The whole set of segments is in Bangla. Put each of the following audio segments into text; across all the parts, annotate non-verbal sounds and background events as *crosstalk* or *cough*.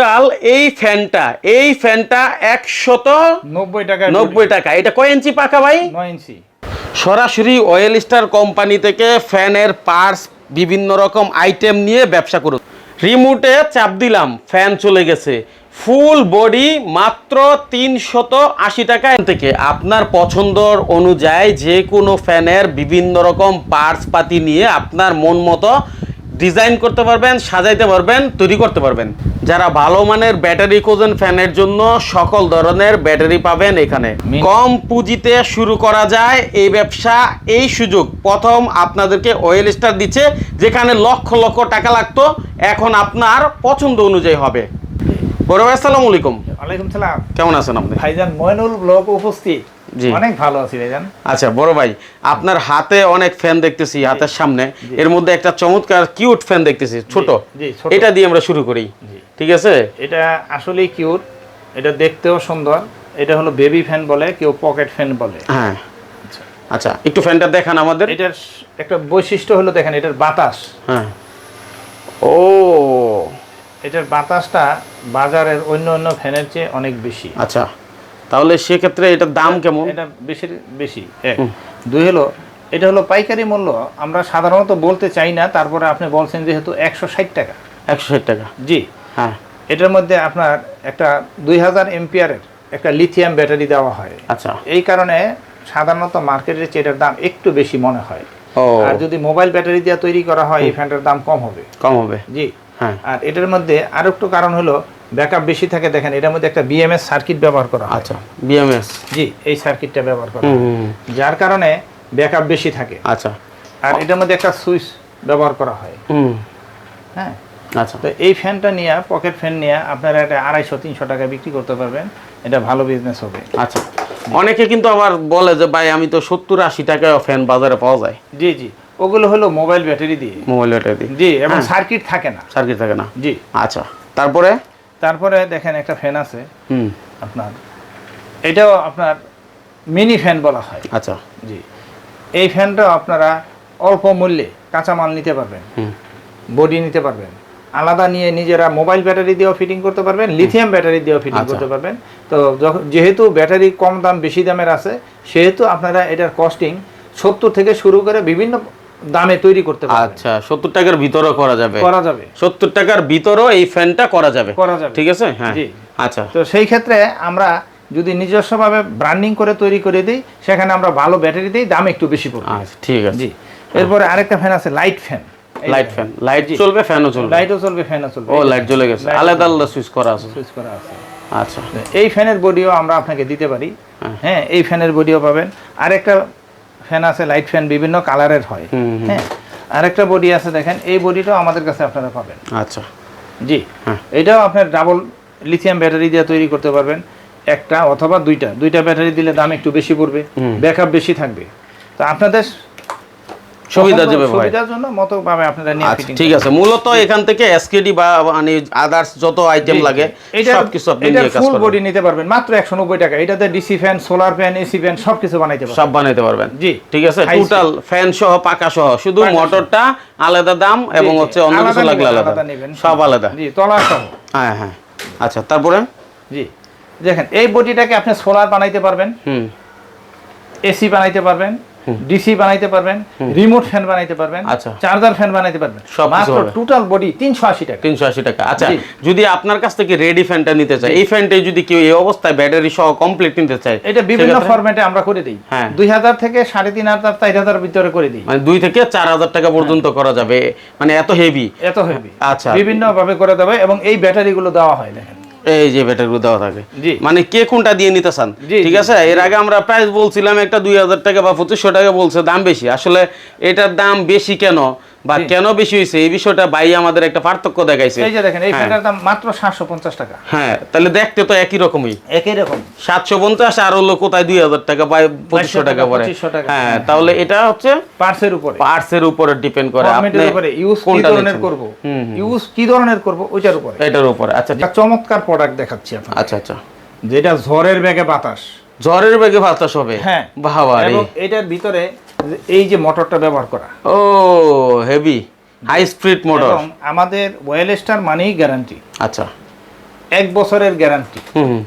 টোটাল এই ফ্যানটা এই ফ্যানটা একশত নব্বই টাকা নব্বই টাকা। এটা কয় ইঞ্চি পাকা ভাই? নয় ইঞ্চি। সরাসরি অয়েল স্টার কোম্পানি থেকে ফ্যানের পার্টস বিভিন্ন রকম আইটেম নিয়ে ব্যবসা করুন। রিমোটে চাপ দিলাম ফ্যান চলে গেছে। ফুল বডি মাত্র তিনশত আশি টাকা থেকে। আপনার পছন্দর অনুযায়ী যে কোনো ফ্যানের বিভিন্ন রকম পার্টস পাতি নিয়ে আপনার মন মতো ডিজাইন করতে পারবেন সাজাইতে পারবেন তৈরি করতে পারবেন। যারা ভালো মানের ব্যাটারি খোঁজেন ফ্যানের জন্য সকল ধরনের ব্যাটারি পাবেন এখানে। কম পুঁজিতে শুরু করা যায় এই ব্যবসা এই সুযোগ। প্রথম আপনাদেরকে অয়েল স্টার দিচ্ছে যেখানে লক্ষ লক্ষ টাকা লাগতো এখন আপনার পছন্দ অনুযায়ী হবে। বড় ভাই আসসালামু আলাইকুম। ওয়ালাইকুম সালাম। কেমন আছেন আপনি? ভাইজান ময়নুল ব্লক উপস্থিত। অনেক ভালো আছি ভাইজান। আচ্ছা বড় ভাই আপনার হাতে অনেক ফ্যান দেখতেছি হাতের সামনে। এর মধ্যে একটা চমৎকার কিউট ফ্যান দেখতেছি ছোট। এটা দিয়ে আমরা শুরু করি। ঠিক আছে? এটা আসলেই কিউট এটা দেখতেও সুন্দর। এটা হলো বেবি ফ্যান বলে কেউ পকেট ফ্যান বলে। হ্যাঁ। আচ্ছা। একটু ফ্যানটা দেখান আমাদের। এটার একটা বৈশিষ্ট্য হলো দেখেন এটার বাতাস। হ্যাঁ। ও এটার বাতাসটা বাজারের অন্য অন্য ফ্যানের চেয়ে অনেক বেশি। আচ্ছা। তাহলে সেক্ষেত্রে এটার দাম কেমন? এটা বেশি বেশি। এক। দুই হলো এটা হলো পাইকারি মূল্য। আমরা সাধারণত বলতে চাই না তারপরে আপনি বলছেন যেহেতু একশো ষাট টাকা। একশো ষাট টাকা। জি। হ্যাঁ। এটার মধ্যে আপনার একটা দুই হাজার এমপিয়ারের একটা লিথিয়াম ব্যাটারি দেওয়া হয়। আচ্ছা। এই কারণে সাধারণত মার্কেটের চেয়ে এটার দাম একটু বেশি মনে হয়। আর যদি মোবাইল ব্যাটারি দিয়ে তৈরি করা হয় এই ফ্যানটার দাম কম হবে। কম হবে। জি। আর এটার মধ্যে আরও একটু কারণ হলো ব্যাকআপ বেশি থাকে দেখেন এটার মধ্যে একটা বিএমএস সার্কিট ব্যবহার করা হয়। আচ্ছা বিএমএস জি এই সার্কিটটা ব্যবহার করা হয়। যার কারণে ব্যাকআপ বেশি থাকে। আচ্ছা। আর এটার মধ্যে একটা সুইচ ব্যবহার করা হয়। হ্যাঁ। আচ্ছা। তো এই ফ্যানটা নিয়ে পকেট ফ্যান নিয়ে আপনারা এটা আড়াইশো তিনশো টাকা বিক্রি করতে পারবেন। এটা ভালো বিজনেস হবে। আচ্ছা। অনেকে কিন্তু আবার বলে যে ভাই আমি তো সত্তর আশি টাকায় ফ্যান বাজারে পাওয়া যায়। জি জি। ওগুলো হলো মোবাইল ব্যাটারি দিয়ে। মোবাইল ব্যাটারি দিয়ে। জি এবং হ্যাঁ। সার্কিট থাকে না। সার্কিট থাকে না। জি। আচ্ছা তারপরে? তারপরে দেখেন একটা ফ্যান আছে। হুম। আপনার এটাও আপনার মিনি ফ্যান বলা হয়। আচ্ছা। জি। এই ফ্যানটাও আপনারা অল্প মূল্যে কাঁচামাল নিতে পারবেন। হুম। বডি নিতে পারবেন। আলাদা নিয়ে নিজেরা মোবাইল ব্যাটারি দিয়েও ফিটিং করতে পারবেন লিথিয়াম ব্যাটারি দিয়েও ফিটিং আচ্ছা। করতে পারবেন। তো যখন- যেহেতু ব্যাটারি কম দাম বেশি দামের আছে সেহেতু আপনারা এটার কস্টিং সত্তর থেকে শুরু করে বিভিন্ন দামে তৈরি করতে পারবেন আচ্ছা সত্তর টাকার ভিতরেও করা যাবে। করা যাবে। সত্তর টাকার ভিতরেও এই ফ্যানটা করা যাবে। করা যাবে। ঠিক আছে? হ্যাঁ। জি। আচ্ছা। তো সেই ক্ষেত্রে আমরা যদি নিজস্বভাবে ব্র্যান্ডিং করে তৈরি করে দিই সেখানে আমরা ভালো ব্যাটারি দিই দাম একটু বেশি পড়বে। আচ্ছা ঠিক আছে। জি। এরপরে আরেকটা ফ্যান আছে light fan light fan light চলবে ফ্যানও চলবে। লাইটও চলবে ফ্যানও চলবে। ও লাইট জ্বলে গেছে। আলাদা আলাদা সুইচ করা আছে। সুইচ করা আছে। আচ্ছা। এই ফ্যানের বডিও আমরা আপনাকে দিতে পারি। হ্যাঁ। হ্যাঁ এই ফ্যানের বডিও পাবেন। আরেকটা ফ্যান আছে লাইট ফ্যান বিভিন্ন কালারের হয়। হ্যাঁ আর আরেকটা বডি আছে দেখেন এই বডিটাও আমাদের কাছে আপনারা পাবেন। আচ্ছা। জি হ্যাঁ। এটাও আপনার ডাবল লিথিয়াম ব্যাটারি দিয়ে তৈরি করতে পারবেন একটা অথবা দুইটা। দুইটা ব্যাটারি দিলে দাম একটু বেশি পড়বে। ব্যাকআপ বেশি থাকবে। তো আপনাদের সুবিধার জন্য মতো আপনারা নিয়ে আচ্ছা ফিটিং ঠিক আছে। মূলত এখান থেকে এসকেডি বা মানে আদার্স যত আইটেম লাগে সবকিছু আপনি নিয়ে কাজ ফুল বডি নিতে পারবেন। মাত্র একশো নব্বই টাকা। এটাতে DC fan solar fan AC fan সবকিছু বানাইতে পারবেন। সব বানাইতে পারবেন। জি। ঠিক আছে? টোটাল ফ্যান সহ পাকা সহ। শুধু মোটরটা আলাদা দাম এবং হচ্ছে। অন্য কিছু লাগলে আলাদা। আলাদা সব আলাদা। জি তলা সহ। হ্যাঁ হ্যাঁ। আচ্ছা তারপরে? জি। দেখেন এই বডিটাকে আপনি সোলার বানাইতে পারবেন। হুম। এসি বানাইতে পারবেন। ডিসি বানাইতে পারবেন রিমোট ফ্যান বানাইতে পারবেন আচ্ছা। চার্জার ফ্যান বানাইতে পারবেন। মাত্র টোটাল বডি তিনশো আশি টাকা। তিনশো আশি টাকা। আচ্ছা যদি আপনার কাছ থেকে রেডি ফ্যানটা নিতে চায় এই ফ্যানটাই যদি কেউ এই অবস্থায় ব্যাটারি সহ কমপ্লিট নিতে চায় এটা বিভিন্ন ফরম্যাটে আমরা করে দিই। হ্যাঁ। দুই হাজার থেকে সাড়ে তিন হাজার চার হাজার ভিতরে করে দিই। মানে দুই থেকে চার হাজার টাকা পর্যন্ত করা যাবে। মানে এত হেভি এত হেভি আচ্ছা। বিভিন্ন ভাবে করে দেবে এবং এই ব্যাটারি গুলো দেওয়া হয় দেখেন। এই যে ব্যাটারিগুলো দেওয়া থাকে। মানে কে কোনটা দিয়ে নিতে চান? ঠিক আছে? এর আগে আমরা প্রাইস বলছিলাম একটা দুই হাজার টাকা বা পঁচিশশো টাকা বলছে দাম বেশি। আসলে এটার দাম বেশি কেন? বা কেন বেশি হয়েছে? এই বিষয়টা ভাই আমাদের একটা পার্থক্য দেখাইছে। এই যে দেখেন এই। ফ্যানটার দাম মাত্র সাতশো পঞ্চাশ টাকা। হ্যাঁ তাহলে দেখতে তো একই রকমই। একই রকম। সাতশো পঞ্চাশ আর হলো কোথায় দুই হাজার টাকা বা পঁচিশশো টাকা পরে। হ্যাঁ তাহলে এটা হচ্ছে পার্সের উপরে। পার্টস এর উপরে ডিপেন্ড করে। আপনি উপরে। ইউজ কি ধরনের। করব। ইউজ কি ধরনের করব? ওইটার উপরে। এটার উপরে। আচ্ছা চমৎকার প্রোডাক্ট দেখাচ্ছি আপনাকে। আচ্ছা আচ্ছা। যেটা ঝড়ের বেগে বাতাস। ঝড়ের বেগে বাতাস হবে? হ্যাঁ। বাবা রে এবং এটার ভিতরে এই যে মোটরটা ব্যবহার করা। ও হেভি। হাই স্পিড মোটর আমাদের ওয়েল স্টার মানেই গ্যারান্টি আচ্ছা। এক বছরের গ্যারান্টি হুম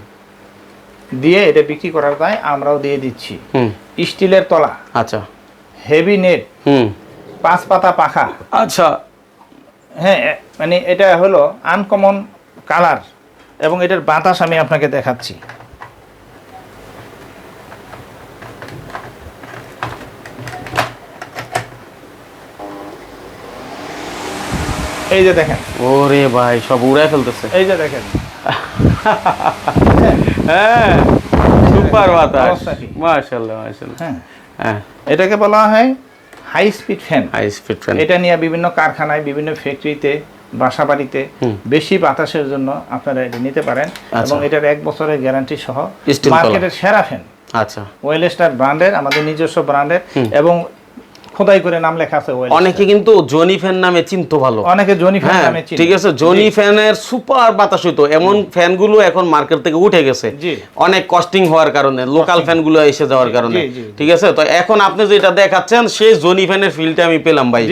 দিয়ে এটা বিক্রি করার দায় আমরাও দিয়ে দিচ্ছি। হুম। স্টিলের তলা। আচ্ছা। হেভি নেট হুম। পাঁচ পাতা পাখা। আচ্ছা। হ্যাঁ মানে এটা হলো আনকমন কালার এবং এটার বাতাস আমি আপনাকে দেখাচ্ছি। এই যে দেখেন। ওরে ভাই সব উড়াই ফেলতেছে। এই যে দেখেন। হ্যাঁ সুপার বাতাস। মাশাআল্লাহ মাশাআল্লাহ। হ্যাঁ। হ্যাঁ। এটাকে বলা হয় high speed fan high speed fan এটা নিয়ে বিভিন্ন কারখানায় বিভিন্ন ফ্যাক্টরিতে বাসা বাড়িতে বেশি বাতাসের জন্য আপনারা এটা নিতে পারেন আচ্ছা। এবং এটার এক বছরের গ্যারান্টি সহ মার্কেটের সেরা ফ্যান আচ্ছা। ওয়েল স্টার ব্র্যান্ডের আমাদের নিজস্ব ব্র্যান্ডের এবং খোদাই করে নাম লেখা আছে অনেকে কিন্তু জনি ফ্যান নামে চিনতো ভালো। অনেকে জনি ফ্যান হ্যাঁ নামে চিনে। ঠিক আছে জনি ফ্যানের সুপার বাতাস হইতো। এমন ফ্যানগুলো এখন মার্কেট থেকে উঠে গেছে। অনেক কস্টিং হওয়ার কারণে লোকাল ফ্যানগুলো এসে যাওয়ার কারণে। ঠিক আছে তো এখন আপনি যেটা দেখাচ্ছেন সেই জনি ফ্যানের ফিলটা আমি পেলাম ভাই।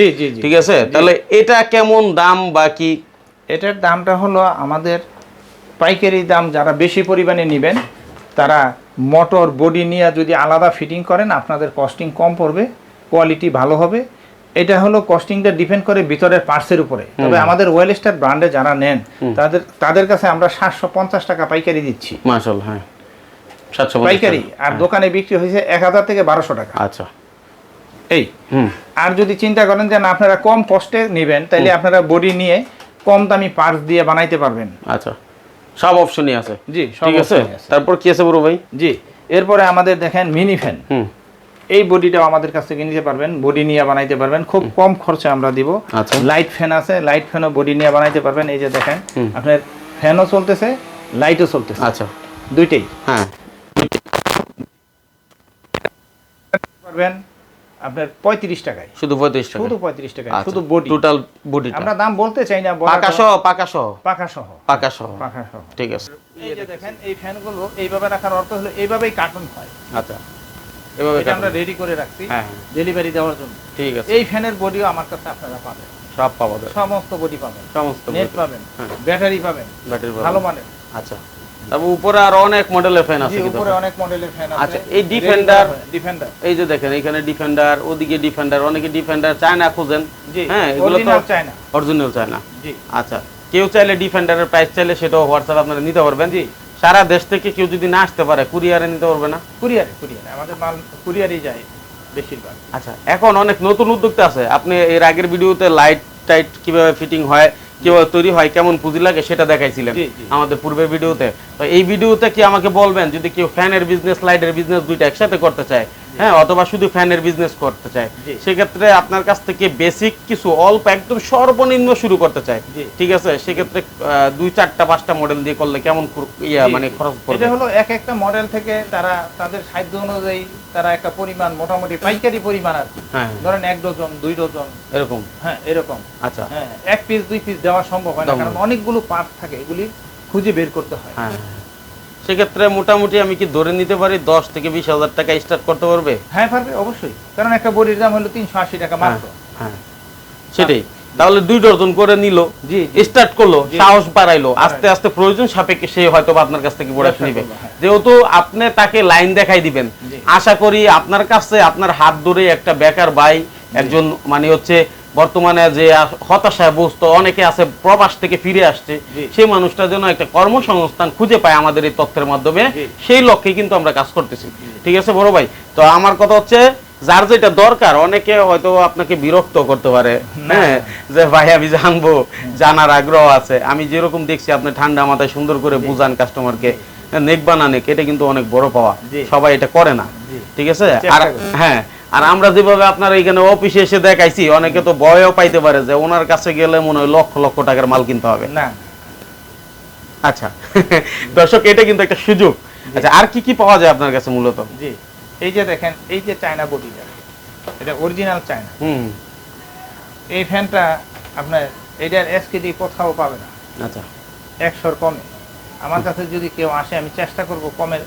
ঠিক আছে তাহলে এটা কেমন দাম বা কি? এটার দামটা হলো আমাদের পাইকারি দাম যারা বেশি পরিমাণে নেবেন তারা মোটর বডি নিয়ে যদি আলাদা ফিটিং করেন আপনাদের কস্টিং কম পড়বে। কোয়ালিটি ভালো হবে। এটা হলো কস্টিংটা ডিপেন্ড করে ভিতরের পার্টসের উপরে। তবে আমাদের ওয়েল স্টার ব্র্যান্ডে যারা নেন তাদের তাদের কাছে আমরা সাতশো পঞ্চাশ টাকা পাইকারি দিচ্ছি। হ্যাঁ। সাতশো পাইকারি আর দোকানে বিক্রি হয়েছে এক হাজার থেকে বারোশো টাকা। আচ্ছা। এই আর যদি চিন্তা করেন যে না আপনারা কম কস্টে নেবেন তাহলে আপনারা বডি নিয়ে কম দামি পার্টস দিয়ে বানাইতে পারবেন। আচ্ছা। সব অপশনই আছে। জি ঠিক আছে? আছে। তারপর কি আছে বড় ভাই? জি এরপরে আমাদের দেখেন মিনি ফ্যান হুম। এই বডিটাও আমাদের কাছ থেকে নিতে পারবেন বডি নিয়ে বানাইতে পারবেন। খুব কম খরচে আমরা দিব। আচ্ছা। লাইট ফ্যান আছে লাইট ফ্যানও বডি নিয়ে বানাইতে পারবেন। এই যে দেখেন আপনার ফ্যানও চলতেছে লাইটও চলতেছে। আচ্ছা। দুইটাই। হ্যাঁ। পারবেন আপনার পঁয়ত্রিশ টাকায়। শুধু পঁয়ত্রিশ টাকা শুধু পঁয়ত্রিশ টাকায় শুধু বডি টোটাল বডিটা আমরা দাম বলতে চাই না পাকা সহ পাকা সহ পাকা সহ পাকা সহ পাকা সহ ঠিক আছে। এই যে দেখেন এই ফ্যানগুলো এইভাবে রাখার অর্থ হলো এইভাবেই কার্টুন হয়। আচ্ছা। এভাবে এটা আমরা রেডি করে রাখছি হ্যাঁ ডেলিভারি দেওয়ার জন্য। ঠিক আছে। এই ফ্যানের বডিও আমার কাছে আপনারা পাবেন। সব পাওয়া যাবে। সমস্ত বডি পাবেন। সমস্ত নেট পাবেন ব্যাটারি পাবেন ব্যাটারি ভালো মানের। আচ্ছা। উপরে আর অনেক মডেলের ফ্যান আছে কিন্তু উপরে অনেক মডেলের ফ্যান আছে। আচ্ছা, এই Defender- ডিফেন্ডার এই যে দেখেন এখানে ডিফেন্ডার ওদিকে ডিফেন্ডার অনেকে ডিফেন্ডার চায় না খুঁজেন হ্যাঁ এগুলো তো অরিজিনাল চায় না অরিজিনাল চায় না জি। আচ্ছা কেউ চাইলে ডিফেন্ডারের প্রাইস চাইলে সেটাও হোয়াটসঅ্যাপ আপনারা নিতে পারবেন। জি। সারা দেশ থেকে কেউ যদি না আসতে পারে কুরিয়ারে নিতে পারবে না? কুরিয়ারে কুরিয়ারে। আমাদের মাল কুরিয়ারই যায় বেশিরভাগ। আচ্ছা এখন অনেক নতুন উদ্যোক্তা আছে। আপনি এর আগের ভিডিওতে লাইট টাইট কীভাবে ফিটিং হয় কীভাবে তৈরি হয় কেমন পুঁজি লাগে সেটা দেখাইছিলেন। আমাদের পূর্বের ভিডিওতে। তো এই ভিডিওতে কি আমাকে বলবেন যদি কেউ ফ্যানের বিজনেস লাইটের বিজনেস দুইটা একসাথে করতে চায় হ্যাঁ অথবা শুধু ফ্যানের বিজনেস করতে চায়। সেক্ষেত্রে আপনার কাছ থেকে বেসিক কিছু অল্প একদম সর্বনিম্ন শুরু করতে চায়। ঠিক আছে? সেক্ষেত্রে দুই চারটা পাঁচটা মডেল দিয়ে করলে কেমন ইয়া মানে খরচ পড়বে? এটা হলো এক একটা মডেল থেকে তারা তাদের সাধ্য অনুযায়ী তারা একটা পরিমাণ মোটামুটি পাইকারি পরিমাণ আর হ্যাঁ। ধরেন এক ডজন দুই ডজন এরকম? হ্যাঁ এরকম। আচ্ছা। হ্যাঁ এক পিস দুই পিস দেওয়া সম্ভব হয় না কারণ অনেকগুলো পার্ট থাকে এগুলি খুঁজে বের করতে হয়। হ্যাঁ। সেক্ষেত্রে মোটামুটি আমি কি ধরে নিতে পারি দশ থেকে বিশ হাজার টাকা স্টার্ট করতে পারবে? হ্যাঁ পারবে অবশ্যই। কারণ একটা বডির দাম হলো তিনশো আশি টাকা মাত্র। হ্যাঁ। সেটাই। তাহলে দুই ডজন করে নিল জি, স্টার্ট করল সাহস বাড়াইলো আস্তে আস্তে প্রয়োজন সাপেক্ষে সে হয়তো আপনার কাছ থেকে প্রোডাক্ট ব্যবসা নিবে। হ্যাঁ। যেহেতু আপনি তাকে লাইন দেখাই দিবেন আশা করি আপনার কাছে আপনার হাত ধরে একটা বেকার ভাই একজন মানে হচ্ছে বর্তমানে যে হতাশায় বসতো অনেকে আছে প্রবাস থেকে ফিরে আসছে সেই মানুষটা যেন একটা কর্মসংস্থান খুঁজে পায় আমাদের এই তথ্যের মাধ্যমে সেই লক্ষ্যে কিন্তু আমরা কাজ করতেছি। ঠিক আছে বড় ভাই? তো আমার কথা হচ্ছে যার যেটা দরকার অনেকে হয়তো আপনাকে বিরক্ত করতে পারে হ্যাঁ? যে ভাই আমি জানব জানার আগ্রহ আছে। আমি যেরকম দেখছি আপনি ঠান্ডা মাথায় সুন্দর করে বুঝান কাস্টমারকে নেক বানা নেক এটা কিন্তু অনেক বড় পাওয়া। সবাই এটা করে না। ঠিক আছে? আর হ্যাঁ আর আমরা যেভাবে আপনার এখানে অফিসে এসে দেখাইছি অনেকে তো ভয়ও পাইতে পারে যে ওনার কাছে গেলে মনে হয় লক্ষ লক্ষ টাকার মাল কিনতে হবে। না। আচ্ছা। *laughs* দর্শক এটা কিন্তু একটা সুযোগ। আচ্ছা আর কি কি পাওয়া যায় আপনার কাছে মূলত? জি এই যে দেখেন এই যে চায়না বডিটা এটা অরিজিনাল চায়না। হুম। এই ফ্যানটা আপনার এটার এসকেডি কোথাও পাবে না। আচ্ছা। একশোর কমে। আমার কাছে যদি কেউ আসে আমি চেষ্টা করব কমের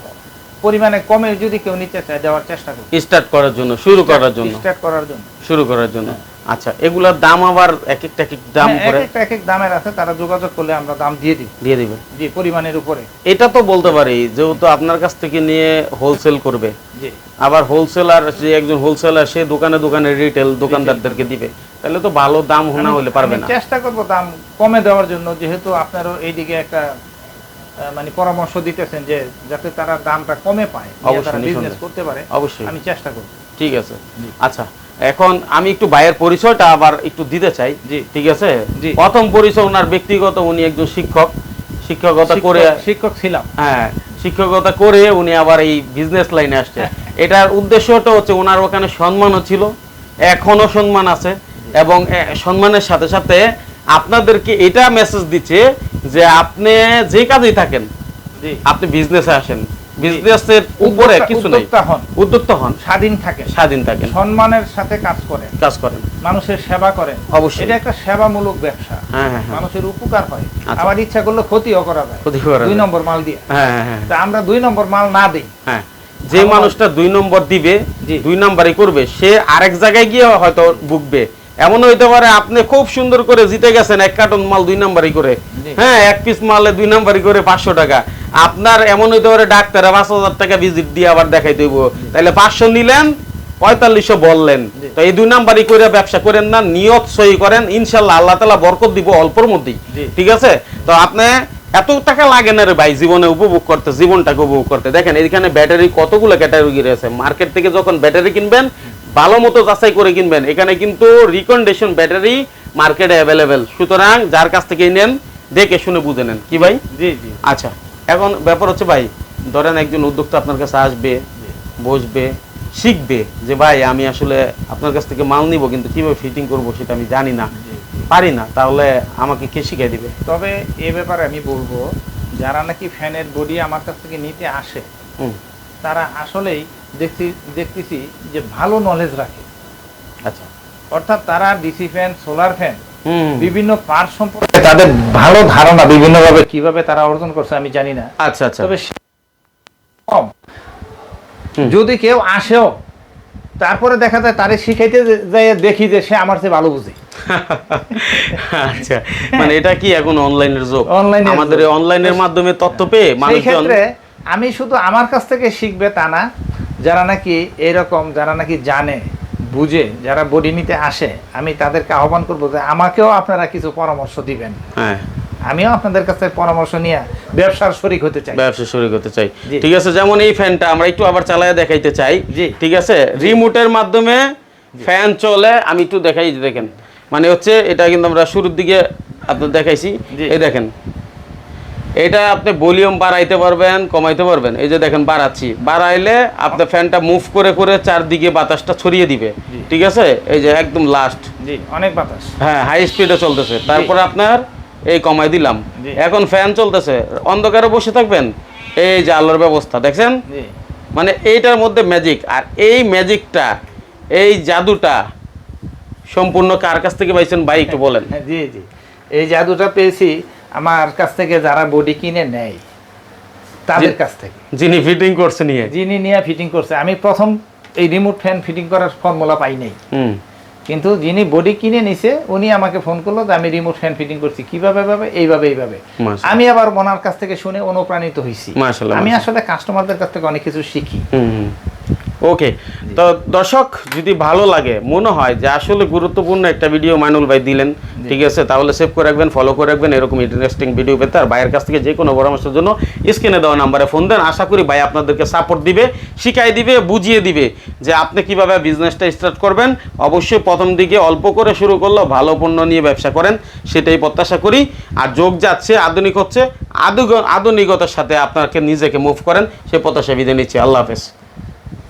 পরিমাণে কমের যদি কেউ নিতে চায় দেওয়ার চেষ্টা করব স্টার্ট করার জন্য শুরু করার জন্য। স্টার্ট করার জন্য। শুরু করার জন্য। আচ্ছা এগুলার দাম আবার এক একটা এক দাম হ্যাঁ, করে? এক এক এক দামের আছে তারা যোগাযোগ করলে আমরা দাম দিয়ে দিই। দিয়ে দিবেন। জি পরিমাণের উপরে। এটা তো বলতে পারি যেহেতু আপনার কাছ থেকে নিয়ে হোলসেল করবে। জি। আবার হোলসেলার যে একজন হোলসেলার সে দোকানে দোকানে রিটেল দোকানদারদেরকে দিবে। তাহলে তো ভালো দাম না হলে পারবে না। চেষ্টা করব দাম কমে দেওয়ার জন্য যেহেতু আপনারও এইদিকে একটা মানে পরামর্শ দিতেছেন যে যাতে তারা দামটা কমে পায় তারা বিজনেস করতে পারে অবশ্যই। আমি চেষ্টা করব। ঠিক আছে। আচ্ছা এখন আমি একটু ভাইয়ের পরিচয়টা আবার একটু দিতে চাই। জি। ঠিক আছে। প্রথম পরিচয় ওনার ব্যক্তিগত উনি একজন শিক্ষক। শিক্ষকতা করে শিক্ষক ছিলাম। হ্যাঁ শিক্ষকতা করে উনি আবার এই বিজনেস লাইনে আসছে। *laughs* এটার উদ্দেশ্যটা হচ্ছে ওনার ওখানে সম্মানও ছিল এখনও সম্মান আছে। এবং সম্মানের সাথে সাথে আপনাদেরকে এটা মেসেজ দিচ্ছে যে আপনি যে কাজেই থাকেন আপনি বিজনেসে আসেন বিজনেসের উপরে কিছু নেই। উদ্যোক্তা হন। উদ্যোক্তা হন। স্বাধীন থাকেন। স্বাধীন থাকেন। সম্মানের সাথে কাজ করেন। কাজ করেন। মানুষের সেবা করেন। অবশ্যই। এটা একটা সেবামূলক ব্যবসা। হ্যাঁ হ্যাঁ হ্যাঁ। মানুষের উপকার হয়। আচ্ছা। আবার ইচ্ছা করলে ক্ষতিও করা যায়। ক্ষতি করা দুই নম্বর মাল দিয়ে। হ্যাঁ হ্যাঁ হ্যাঁ তা আমরা দুই নম্বর মাল না দিই। হ্যাঁ। যে মানুষটা দুই নম্বর দিবে। দুই নম্বরই করবে সে আরেক জায়গায় গিয়ে হয়তো ভুগবে। এমন হইতে পারে আপনি খুব সুন্দর করে জিতে গেছেন এক কার্টন মাল দুই নম্বরই করে। হ্যাঁ এক পিস মালে দুই নম্বরই করে পাঁচশো টাকা। আপনার এমন হইতে পারে ডাক্তারে পাঁচ হাজার টাকা ভিজিট দিয়ে আবার দেখাই দেবো তাহলে পাঁচশো নিলেন পঁয়তাল্লিশশো বললেন। তো এই দুই নাম্বারই করে ব্যবসা করেন না নিয়ত সই করেন ইনশাল্লাহ আল্লাহ তালা বরকত দিব অল্পর মধ্যেই। ঠিক আছে? তো আপনি এত টাকা লাগে না রে ভাই জীবনে উপভোগ করতে জীবনটাকে উপভোগ করতে। দেখেন এখানে ব্যাটারি কতগুলো ক্যাটাগরি রয়েছে মার্কেট থেকে যখন ব্যাটারি কিনবেন ভালো মতো যাচাই করে কিনবেন। এখানে কিন্তু রিকন্ডিশন ব্যাটারি মার্কেটে অ্যাভেলেবেল সুতরাং যার কাছ থেকে নেন দেখে শুনে বুঝে নেন। কি ভাই? জি জি। আচ্ছা এখন ব্যাপার হচ্ছে ভাই ধরেন একজন উদ্যোক্তা আপনার কাছে আসবে বসবে শিখবে যে ভাই আমি আসলে আপনার কাছ থেকে মাল নিব কিন্তু কীভাবে ফিটিং করব সেটা আমি জানি না। পারি না তাহলে আমাকে কে শিখিয়ে দিবে? তবে এ ব্যাপারে আমি বলব যারা নাকি ফ্যানের বডি আমার কাছ থেকে নিতে আসে তারা আসলেই দেখতেছি যে ভালো নলেজ রাখে। আচ্ছা। অর্থাৎ তারা ডিসি ফ্যান সোলার ফ্যান বিভিন্ন পার্ট সম্পর্কে তাদের ভালো ধারণা বিভিন্নভাবে কীভাবে তারা অর্জন করছে আমি জানি না। আচ্ছা আচ্ছা। তবে কম। যদি কেউ আসেও তারপরে দেখা যায় তারে শিখাইতে যাই দেখি যে সে আমার চেয়ে ভালো বুঝে। আচ্ছা। মানে এটা কি এখন অনলাইনের যুগ? এর আমাদের অনলাইনের মাধ্যমে তথ্য পেয়ে ক্ষেত্রে আমি শুধু আমার কাছ থেকে শিখবে তা না যারা নাকি এরকম যারা নাকি জানে বুঝে যারা বডি নিতে আসে আমি তাদেরকে আহ্বান করব যে আমাকেও আপনারা কিছু পরামর্শ দিবেন। হ্যাঁ। আমিও আপনাদের কাছে পরামর্শ নিয়ে ব্যবসার শরিক হতে চাই। ব্যবসা শুরু হতে চাই। ঠিক আছে যেমন এই ফ্যানটা আমরা একটু আবার চালায় দেখাইতে চাই। জি। ঠিক আছে রিমোটের মাধ্যমে ফ্যান চলে আমি একটু দেখাই দেখেন। মানে হচ্ছে এটা কিন্তু আমরা শুরুর দিকে আপনার দেখাইছি। এই দেখেন এটা আপনি ভলিউম বাড়াইতে পারবেন কমাইতে পারবেন। এই যে দেখেন বাড়াচ্ছি। বাড়াইলে আপনি ফ্যানটা মুভ করে করে চারদিকে বাতাসটা ছড়িয়ে দিবে। ঠিক আছে? এই যে একদম লাস্ট অনেক বাতাস। হ্যাঁ হাই স্পিডে চলতেছে। তারপরে আপনার এই কমাই দিলাম। এখন ফ্যান চলতেছে। অন্ধকারে বসে থাকবেন? এই যে আলোর ব্যবস্থা দেখছেন? মানে এইটার মধ্যে ম্যাজিক আর এই ম্যাজিকটা এই জাদুটা সম্পূর্ণ কার কাছ থেকে পাইছেন ভাই একটু বলেন। হ্যাঁ, জি জি। এই জাদুটা পেয়েছি আমার কাছ থেকে যারা বডি কিনে নেয় তাদের কাছ থেকে। যিনি ফিটিং করছে নিয়ে। যিনি নিয়ে ফিটিং করছে। আমি প্রথম এই রিমোট ফ্যান ফিটিং করার ফর্মুলা পাই নাই। কিন্তু যিনি বডি কিনে নিছে উনি আমাকে ফোন করল যে আমি রিমোট ফ্যান ফিটিং করছি। কীভাবে ভাবে? এইভাবে এইভাবে। আমি আবার ওনার কাছ থেকে শুনে অনুপ্রাণিত হয়েছি আমি আসলে কাস্টমারদের কাছ থেকে অনেক কিছু শিখি। ওকে তো দর্শক যদি ভালো লাগে মনে হয় যে আসলে গুরুত্বপূর্ণ একটা ভিডিও মাইনুল ভাই দিলেন ঠিক আছে? তাহলে সেভ করে রাখবেন ফলো করে রাখবেন এরকম ইন্টারেস্টিং ভিডিও পেতে। আর ভাইয়ের কাছ থেকে যে কোনো পরামর্শের জন্য স্ক্রিনে দেওয়া নাম্বারে ফোন দেন। আশা করি ভাই আপনাদেরকে সাপোর্ট দিবে শিখাই দিবে বুঝিয়ে দিবে যে আপনি কীভাবে বিজনেসটা স্টার্ট করবেন। অবশ্যই প্রথম দিকে অল্প করে শুরু করলেও ভালো পণ্য নিয়ে ব্যবসা করেন সেটাই প্রত্যাশা করি। আর যোগ যাচ্ছে আধুনিক হচ্ছে আধুনিকতার সাথে আপনাকে নিজেকে মুভ করেন সে প্রত্যাশা বিধে নিচ্ছি। আল্লাহ হাফেজ।